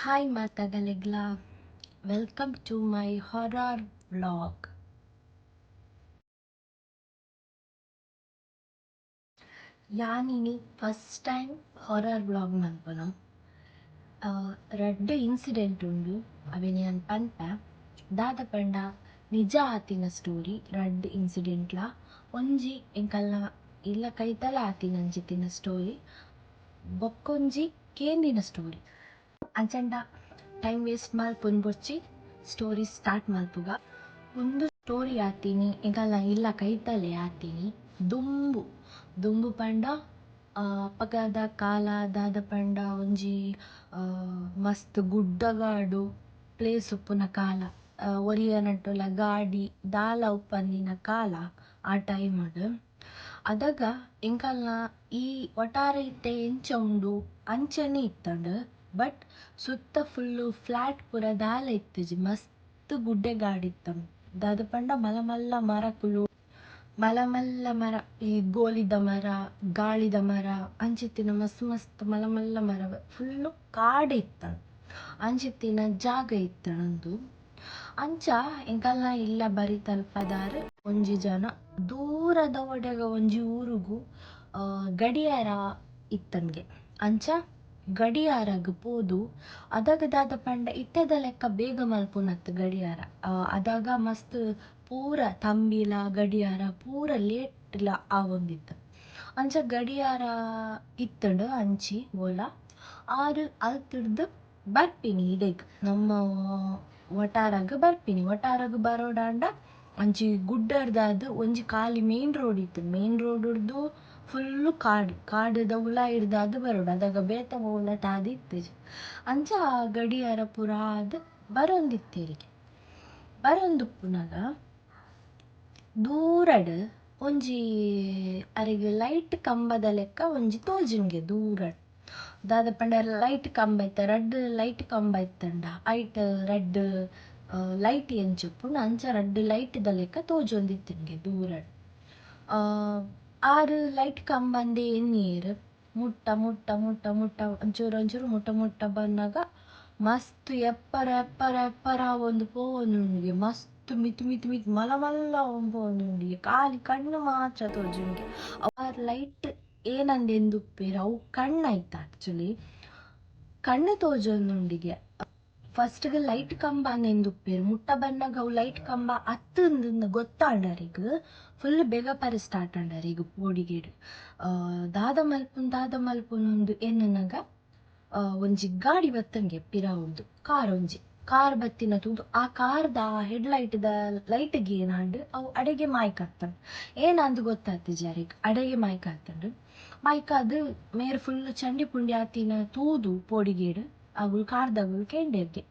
Hi ಮಾತಾಗಲಿಗ್ಲ welcome to my horror vlog ಯಾನಿನಿ first time horror vlog ಮಲ್ಪನು ರಡ್ಡ್ incident ಉಂಡು ಅವೆನ್ ಯಾನ್ ಪನ್ಪ ದಾದ ಪಂಡ ನಿಜ ಆತಿನ ಸ್ಟೋರಿ ರಡ್ಡ್ ಇನ್ಸಿಡೆಂಟ್ಲ ಒಂಜಿ ಎಂಕಲ್ನ ಇಲ್ಲ ಕೈತಲ ಆತಿನ ಅಂಚಿತ್ತಿನ ಸ್ಟೋರಿ ಬೊಕ್ಕೊಂಜಿ ಕೇಂದಿನ ಸ್ಟೋರಿ ಅಂಚಂಡ ಟೈಮ್ ವೇಸ್ಟ್ ಮಲ್ಪುನ್ ಬೊಚ್ಚಿ ಸ್ಟೋರಿ ಸ್ಟಾರ್ಟ್ ಮಲ್ಪುಗ ಒಂದು ಸ್ಟೋರಿ ಆತಿನಿ ಎಂಕಲ್ನ ಇಲ್ಲ ಕೈತಲೆ ಆತಿನಿ. ದುಂಬು. ದುಂಬು ಪಂಡ ಅಪಗದ ಕಾಲ ದಾದ ಪಂಡ, ಒಂಜಿ ಮಸ್ತ್ ಗುಡ್ಡಗಾಡು ಪ್ಲೇಸ್ ಉಪ್ಪುನ ಕಾಲ ಒರಿಯ ನಟ್ಟುಲ ಗಾಡಿ, ದಾಲ ಉಪ್ಪಂದಿನ ಕಾಲ, ಆ ಟೈಮಡ್ ಅದಾಗ ಎಂಕಲ್ನ ಈ ಒಟ್ಟಾರೆ ಇತ್ತೆ ಎಂಚ ಉಂಡು, ಅಂಚನೆ ಇತ್ತಂಡ್ ಬಟ್ ಸುತ್ತ ಫುಲ್ಲು ಫ್ಲಾಟ್ ಪೂರ ದಾಲ ಇತ್ತಿಜಿ ಮಸ್ತ್ ಗುಡ್ಡೆ ಗಾಡಿತ್ತು ದಾದ ಪಂಡ ಮಲ್ಲ ಮಲ್ಲ ಮರಕುಲು ಮಲ್ಲ ಮಲ್ಲ ಮರ, ಈ ಗೋಲಿದ ಮರ, ಗಾಳಿದ ಮರ ಅಂಚಿತ್ತಿನ ಮಸ್ತ್ ಮಸ್ತ್ ಮಲ್ಲ ಮಲ್ಲ ಮರ ಫುಲ್ಲು ಕಾಡೆ ಇತ್ತ ಅಂಚಿತ್ತಿನ ಜಾಗ ಇತ್ತಂಡು ಅಂಚ ಎಂಕಲ್ನ ಇಲ್ಲ ಬರಿ ತಲ್ಪದಾರ್. ಒಂಜಿ ಜನ ದೂರದ ಒಡೆಗ ಒಂಜಿ ಊರುಗು ಗಡಿಯಾರ ಇತ್ತನ್ಗೆ ಅಂಚ ಗಡಿಯಾರಗ್ ಅದಾಗ ದಾದ ಪಂಡ ಇತ್ತೆದ ಲೆಕ್ಕ ಬೇಗ ಮಲ್ಪುನತ್ ಗಡಿಯಾರ. ಅದಾಗ ಮಸ್ತ್ ಪೂರ ತಂಬಿಲ, ಗಡಿಯಾರ ಪೂರ ಲೇಟ್ಲ ಆವೊಂದಿತ್ತ ಅಂಚ ಗಡಿಯಾರ ಇತ್ತಂಡ್ ಅಂಚಿ ಓಲ ಆರ್ ಅಲ್ತುರ್ದು ಬರ್ಪಿನಿ ಇಡೆಗ್ ನಮ್ಮ ವಟಾರಗ್ ಬರ್ಪಿನಿ. ವಟಾರಗ್ ಬರೋಡಾಂಡ ಅಂಚಿ ಗುಡ್ಡರ್ದಾದ್ ಒಂಜಿ ಕಾಲಿ ಮೇನ್ ರೋಡ್ ಇತ್ತು. ಮೇನ್ ರೋಡ್ಡ್ದು ಫುಲ್ಲು ಕಾಡು ಕಾಡುದ ಉಲಾಯಿಡ್ ದಾದ್ ಬರೋಡು ಅದಾಗ ಬೇತ ಆದ್ ಇತ್ತೆಜಿ ಅಂಚ ಆ ಗಡಿಯಾರ ಪೂರ ಆದ್ ಬರೊಂದಿತ್ತೆರ್ ಬರೊಂದುಪ್ಪುನಗ ದೂರಡ್ ಒಂಜಿ ಅರೆಗ್ ಲೈಟ್ ಕಂಬದ ಲೆಕ್ಕ ಒಂಜಿ ತೋಜುಂಡ್ಗೆ ದೂರಡ್. ದಾದ ಪಂಡ ಲೈಟ್ ಕಂಬ ಇತ್ತ, ರಡ್ಡ್ ಲೈಟ್ ಕಂಬ ಇತ್ತಂಡ. ಐಟ್ ರಡ್ಡ್ ಲೈಟ್ ಎಂಚುಪ್ಪುಂಡು ಅಂಚ ರಡ್ಡ್ ಲೈಟ್ ದ ಲೆಕ್ಕ ತೋಜೊಂದಿತ್ತುಂಡ್ಗೆ ದೂರಡ್. ಆರ್ ಲೈಟ್ ಕಂಬಂದಿ ನೀರು. ಮುಟ್ಟ ಮುಟ್ಟ ಮುಟ್ಟ ಮುಟ್ಟ, ಒಂಚೂರು ಒಂಚೂರು, ಮುಟ್ಟ ಮುಟ್ಟ ಬನ್ನಗ ಮಸ್ತ್ ಎಪ್ಪರ ಎಪ್ಪರ ಎಪ್ಪರ ಒಂದು ಪೋವೊಂದುಂಡು ಮಸ್ತ್ ಮಿತ್ ಮಿತ್ ಮಿತ್, ಮಲ, ಮಲ್ಲ ಪೋವೊಂದುಂಡಿಗೆ ಕಾಲಿ ಕಣ್ಣು ಮಾತ್ರ ತೋಜುಂಗೆ ಅವರ ಲೈಟ್ ಏನಂದೆಂದು ಉಪ್ಪೆರ್? ಅವು ಕಣ್ಣಾಯ್ತು ಆಕ್ಚುಲಿ ಕಣ್ಣು ತೋಜೊಂದುಂಡಿಗೆ ಫಸ್ಟ್ಗ್ ಲೈಟ್ ಕಂಬ ಎಂದುಪ್ಪೆರ್ ಮುಟ್ಟ ಬನ್ನಗ ಅವು ಲೈಟ್ ಕಂಬ ಅತ್ತುಂದು ಗೊತ್ತಾಂಡರಿಗ್. ಫುಲ್ ಬೇಗ ಪರೆ ಸ್ಟಾರ್ಟ್ ಆಂಡರಿಗ್ ಪೋಡಿಗೇಡ್. ಆ, ದಾದ ಮಲ್ಪುನ್ ದಾದ ಮಲ್ಪುನ್ ಉಂದು ಎನ್ನನಗ ಒಂಜಿ ಗಾಡಿ ಬತ್ತಂಗೆ ಪಿರಾವುಡು ಕಾರ್ ಒಂಜಿ. ಕಾರ್ ಬತ್ತಿನ ತೂದು ಆ ಕಾರ್ದ ಹೆಡ್ ಲೈಟ್ ದ ಲೈಟ್ಗೆ ಏನಾಂಡ್? ಅವು ಅಡೆಗೆ ಮಾಯ್ಕತ್ತಂಡ್ ಏನಂದ್ ಗೊತ್ತಾಗ್ತದೆ ಜಾರಿಗ್? ಅಡೆಗೆ ಮಾಯ್ಕತ್ತಂಡ್ ಮಾಯ್ಕಾದ್ ಮೇರ್ ಫುಲ್ ಚಂಡಿ ಪುಂಡಿ ಆತಿನ ತೂದು ಪೋಡಿಗೇಡ್. ಅವುಲ್ ಕಾರ್ದವುಲ್ ಕೆಂಡೆರ್ಗೆ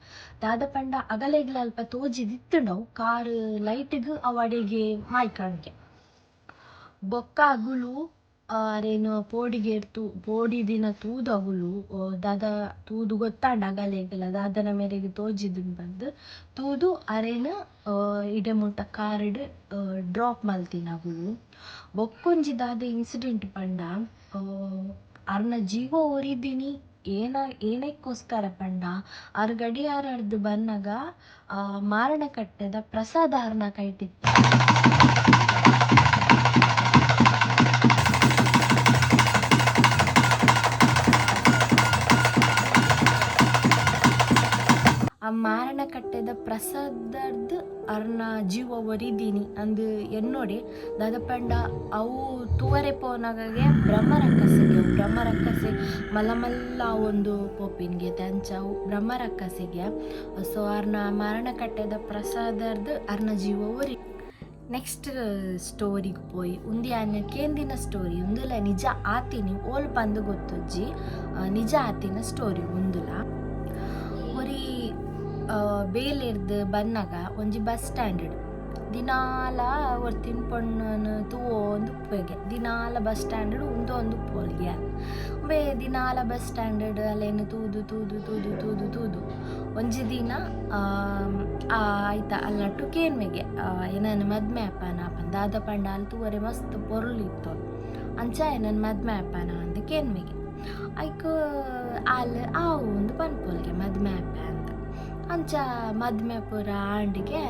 ದಾದ ಪಂಡ ಅಗಲೆಗ್ಲ ಅಲ್ಪ ತೋಜಿದಿತ್ತುಂಡವು ಕಾರ್ ಲೈಟ್ಗ್ ಅವು ಅಡೆಗೆ ಮಾಯ್ಕಂಡ್ಗೆ ಬೊಕ್ಕ ಅಗುಲು ಅರೇನು ಪೋಡಿಗೆರ್ ಪೋಡಿ ಪೋಡಿದಿನ ತೂದು ದಾದ ತೂದು ಗೊತ್ತಾಂಡ ಅಗಲೆಗ್ಲ, ದಾದನ ಮೇರೆಗೆ ತೋಜಿದ್ ಬಂದ್. ತೂದು ಅರೇನು ಇಡೆ ಮುಟ್ಟ ಕಾರ್ಡ್ ಡ್ರಾಪ್ ಮಲ್ತಿನ ಅಗುಲು ಬೊಕ್ಕೊಂಜಿ ದಾದ ಇನ್ಸಿಡೆಂಟ್ ಪಂಡ ಅರ್ನ ಜೀವ ಒರಿದಿನಿ. ಏನ ಏನಕ್ಕೋಸ್ಕರ ಪಂಡ ಅವ್ರ ಗಡಿಯಾರಡ್ದು ಬನ್ನಗ ಮಾರಣ ಕಟ್ಟೆದ ಪ್ರಸಾದ ಅರ್ನ ಕೈಟಿತ್ತು ಆ ಮಾರಣ ಕಟ್ಟೆದ ಪ್ರಸಾದರ್ದು ಅರ್ನ ಜೀವ ಒರಿದೀನಿ. ಅಂದು ಎನ್ನೋಡಿ ದಾದ ಪಂಡ ಅವು ತೂವರೆ ಪೋನಾಗೆ ಬ್ರಹ್ಮರಕ್ಕಸೆಗೆ ಬ್ರಹ್ಮರಕ್ಕಸೆ ಮಲ್ಲ ಒಂದು ಪೋಪಿನ್ಗೆ ತಂಚ, ಅವು ಬ್ರಹ್ಮರಕ್ಕಸೆಗೆ. ಸೊ, ಅರ್ನ ಮಾರಣ ಕಟ್ಟೆದ ಪ್ರಸಾದರ್ದು ಅರ್ನ ಜೀವ ಒರಿ. ನೆಕ್ಸ್ಟ್ ಸ್ಟೋರಿಗೆ ಪೋಯಿ ಉಂದಿ ಆನೆ ಕೇಂದಿನ ಸ್ಟೋರಿ, ಉಂದುಲ ನಿಜ ಆತಿನಿ, ಓಲ್ ಬಂದು ಗೊತ್ತಜ್ಜಿ ನಿಜ ಆತಿನ ಸ್ಟೋರಿ ಉಂದುಲ. ಒರಿ ಬೇಲೆರ್ದು ಬನ್ನಗ ಒಂಜಿ ಬಸ್ ಸ್ಟ್ಯಾಂಡ್ ದಿನಾಲ ಒರ್ತಿನ ಪೊಣ್ಣನ ತೂವೊಂದು ಉಪ್ಪೆಗೆ ದಿನಾಲ ಬಸ್ ಸ್ಟ್ಯಾಂಡ್ ಉಂದು ಒಂದು ಉಪ್ಪೊಲ್ಗೆ ಬೇ ದಿನಾಲ ಬಸ್ ಸ್ಟ್ಯಾಂಡರ್ಡ್ ಅಲ್ಲೇನು ತೂದು ತೂದು ತೂದು ತೂದು ತೂದು. ಒಂಜಿ ದಿನ ಆಯ್ತಾ ಆ ಟು ಅಲ್ನಟ್ಟು ಕೇನ್ಮೆಗೆ ಏನನ್ನ ಮದ್ಮೆ ಅಪ್ಪನ ಅಪ್ಪನ ದಾದ ಪಂಡ ಅಲ್ಲಿ ತೂವರೆ ಮಸ್ತ್ ಪೊರ್ಲು ಇತ್ತು. ಅಂಚ ಏನನ್ನ ಮದ್ಮೆ ಅಪ್ಪನ ಅಂದ್ ಕೇನ್ಮೆಗೆ ಐಕ್ ಅಲ್ಲಿ ಆ ಒಂದು ಪನ್ಪೊಲ್ಗೆ ಮದ್ಮೆ ಅಪ್ಪ ಅಂತ ಅಂಚ ಮದ್ಮೆ ಪೂರ ಆಂಡಿಗೆ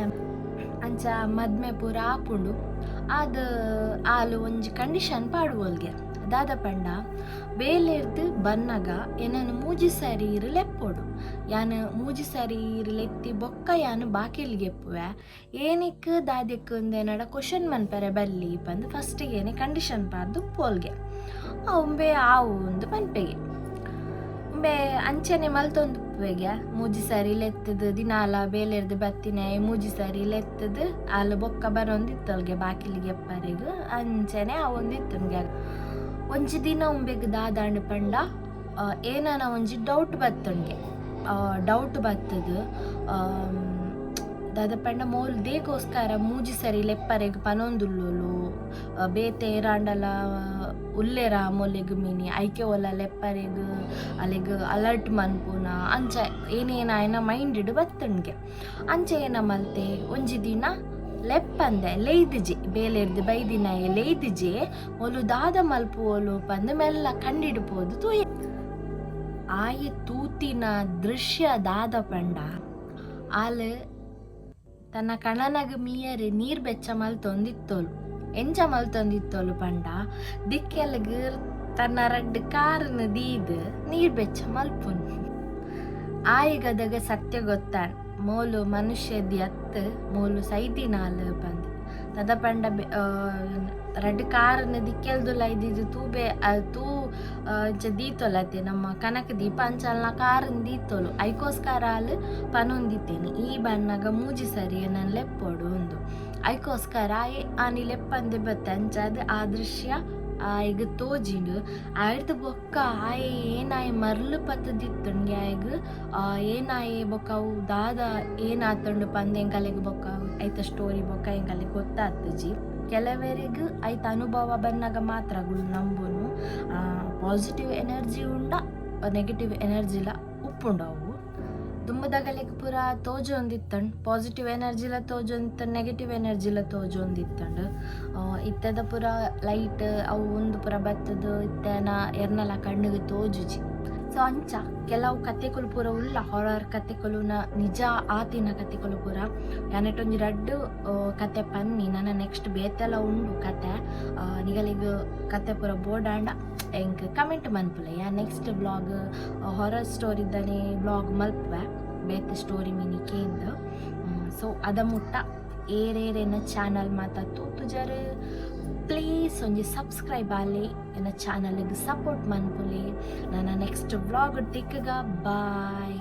ಅಂಚ ಮದ್ಮೆ ಪೂರ ಆಪುಂಡು. ಅದು ಆಲು ಒಂಜಿ ಕಂಡೀಷನ್ ಪಾಡುವಲ್ಗೆ. ದಾದ ಪಂಡ, ಬೇಲೆರ್ದು ಬನ್ನಗ ಏನನ್ನು ಮೂಜಿ ಸರೀರ್ ಲೆಪ್ಪೊಡು ಯಾನು ಮೂಜಿ ಸರೀರ್ ಲೆತ್ತಿ ಬೊಕ್ಕ ಯಾನು ಬಾಕಿಲ್ಗೆ ಎಪ್ಪುವೆ ಏನಿಕ್ ದಾದ್ಯಕ್ ಉಂದೆನಡ ಕ್ವಶನ್ ಮನ್ಪರೆ ಬಲ್ಲಿ ಬಂದು ಫಸ್ಟಿಗೆ ಏನೇ ಕಂಡೀಷನ್ ಪಾಡ್ದು ಪೋಲ್ಗೆ ಅವಂಬೆ ಆವು ಒಂದು ಪನ್ಪೆಗೆ ಬೇ, ಅಂಚನೆ ಮಲ್ತೊಂದು ಉಪ್ಪುವೆಗೆ ಮೂಜಿ ಸರಿ ಲೆತ್ತದ ದಿನಾಲ ಬೇಲೆರ್ದು ಬತ್ತಿನ ಮೂಜಿ ಸರಿ ಲೆತ್ತದ. ಅಲ್ಲಿ ಬೊಕ್ಕ ಬರೊಂದಿತ್ತಲ್ಗೆ ಬಾಕಿಲಿಗೆ ಎಪ್ಪರೆಗ್. ಅಂಚನೆ ಅವೊಂದಿತ್ತನ್ಗೆ ಒಂಜಿ ದಿನ ಉಂಬೆಗ್ ದಾದಾಂಡ್ ಪಂಡ ಏನಾನ ಒಂಜಿ ಡೌಟ್ ಬತ್ತುಂಗೆ ಡೌಟ್ ಬತ್ತದು ದಾದ ಪಂಡ ಮೋಲ್ ದೇಗೋಸ್ಕರ ಮೂಜಿ ಸರಿ ಲೆಪ್ಪರೆಗ್ ಪನೊಂದುಲ್ಲೋಲು. ಬೇತೆ ರಾಂಡಲ ಉಲ್ಲೆರ ಮೊಲೆಗ್ ಮೀನಿ, ಐಕೆ ಒಲ ಲೆಪ್ಪರೆಗ್, ಅಲೆಗ್ ಅಲರ್ಟ್ ಮನ್ಪುನ, ಅಂಚ ಏನೇನ ಆಯ್ನ ಮೈಂಡ್ ಇಡು ಬತ್ತಣ್ಗೆ. ಅಂಚೆ ಏನ ಮಲ್ತೆ? ಒಂಜಿ ದಿನ ಲೆಪ್ಪಂದೆ, ಲೇಯ್ದಿಜೆ, ಬೇಲೆರ್ದು ಬೈದಿನ ಲೇಯ್ದಿಜೆ, ಒಲು ದಾದ ಮಲ್ಪುವೊಲು ಪಂದ್ ಮೆಲ್ಲ ಕಂಡಿಡ್ಬೋದು ತೂಯ. ಆಯೆ ತೂತಿನ ದೃಶ್ಯ ದಾದ ಪಂಡ. ಆಲ್ ತನ್ನ ಕಣನಗ మీయరి ನೀರ್ ಬೆಚ್ಚ తొందిత్తోలు ಎಂಚ తొందిత్తోలు ಪಂಡ ದಿಕ್ಕೆಲ್ಗ್ ತನ್ನ ರಡ್ಡ್ కారును ದೀದ್ ನೀರ್ ಬೆಚ್ಚ ಆಯ ಆಯಿಗದಗ ಸತ್ಯ ಗೊತ್ತಾನ್ ಮೋಲು ಮನುಷ್ಯ ಅತ್ತ ಮೋಲು ಸೈದಿನಾಲ್ ಪಂದ್ ತದ ಪಂಡ ರೆಡ್ ಕಾರ್ ದಿಕ್ಕೆಲ್ದುಲ ಇದ್ದಿದ್ದು ತೂಬೆ ತೂ ದೀತೊಲತೆ, ನಮ್ಮ ಕನಕ ದೀಪ ಅಂಚಲ್ನ ದೀತೊಲು, ಐಕೋಸ್ಕರ ಆಲ್ ಪನೊಂದಿತ್ತೇನೆ. ಈ ಬಣ್ಣಗ ಮೂಜಿ ಸರಿ ನನ್ನ ಲೆಪ್ಪೊಡು ಒಂದು ಐಕೋಸ್ಕರ ಆನಿ ಲೆಪ್ಪಂದೆ ಬತ್ತೆ ಅಂಚಾದ್ ಆ ದೃಶ್ಯ ಆಯ್ಗ ತೋಜಿಂಡು ಆಯ್ತು ಬೊಕ್ಕ ಆಯೆ ಏನಾಯ್ ಮರ್ಲು ಪತ್ತದಿತ್ತುಂಡ್ಗೆ ಆಯ್ಗ ಏನಾಯೆ ಬೊಕ್ಕ ಅವು ದಾದ ಏನಾತಂಡು ಪಂದ್ ಎಂಕಲೆಗ್ ಬೊಕ್ಕ ಐತ ಸ್ಟೋರಿ ಬೊಕ್ಕ ಎಂಕಲೆಗ್ ಗೊತ್ತಾಗ್ತಜಿ ಕೆಲವರಿಗೆ ಐತ ಅನುಭವ ಬನ್ನಗ ಮಾತ್ರಗಳು ನಂಬುನು. ಪಾಸಿಟಿವ್ ಎನರ್ಜಿ ಉಂಡ ನೆಗೆಟಿವ್ ಎನರ್ಜಿಲ ಉಪ್ಪುಂಡು ಅವು ದುಂಬದಗಲೆಗ್ ಪೂರ ತೋಜೊಂದಿತ್ತಂಡ್ ಪಾಸಿಟಿವ್ ಎನರ್ಜಿಲ ತೋಜೊಂದಿತ್ತಂಡ್ ನೆಗೆಟಿವ್ ಎನರ್ಜಿಲ ತೋಜೊಂದಿತ್ತಂಡ್ ಇತ್ತೆದ ಪೂರ ಲೈಟ್ ಅವು ಒಂದು ಪೂರ ಬತ್ತದು, ಇತ್ತೆನ ಎರ್ನಲ ಕಣ್ಣಿಗೆ ತೋಜುಜಿ ಸೊ ಅಂಚ ಕೆಲವು ಕತೆಗಳು ಪೂರ ಉಲ್ಲ ಹೊರರ್ ಕತೆಕುಲುನ ನಿಜ ಆತಿನ ಕತೆಗಳು ಪೂರ. ಯಾನೆಟ್ಟೊಂಜಿ ರಡ್ಡು ಕತೆ ಪನ್ನಿ ನನ್ನ ನೆಕ್ಸ್ಟ್ ಬೇತೆಲ್ಲ ಉಂಡು ಕತೆ ನಿಗಲಿಗ್ ಕತೆ ಪೂರ ಬೋರ್ಡಾಂಡ ಎಂಕ್ ಕಮೆಂಟ್ ಮನ್ಪುಲೆ. ಯಾ ನೆಕ್ಸ್ಟ್ ಬ್ಲಾಗ್ ಹಾರರ್ ಸ್ಟೋರಿದ್ದನೆ ಬ್ಲಾಗ್ ಮಲ್ಪುವೆ. ಬೇತೆ ಸ್ಟೋರಿ ಮಿನಿ ಕೇಂದ್ ಸೊ ಅದ ಮುಟ್ಟ. ಏರೇರೇನ ಚಾನಲ್ ಮಾತಾತು ತೂತು ಜರ. ಪ್ಲೀಸ್ ಒಂಜಿ ಸಬ್ಸ್ಕ್ರೈಬ್ ಆಲಿ ಎನ್ನ ಚಾನಲ್ಗೆ ಸಪೋರ್ಟ್ ಮನ್ಪುಲಿ ನನ್ನ ನೆಕ್ಸ್ಟ್ ಬ್ಲಾಗ್ ಟಿಕ್ಗ ಬಾಯ್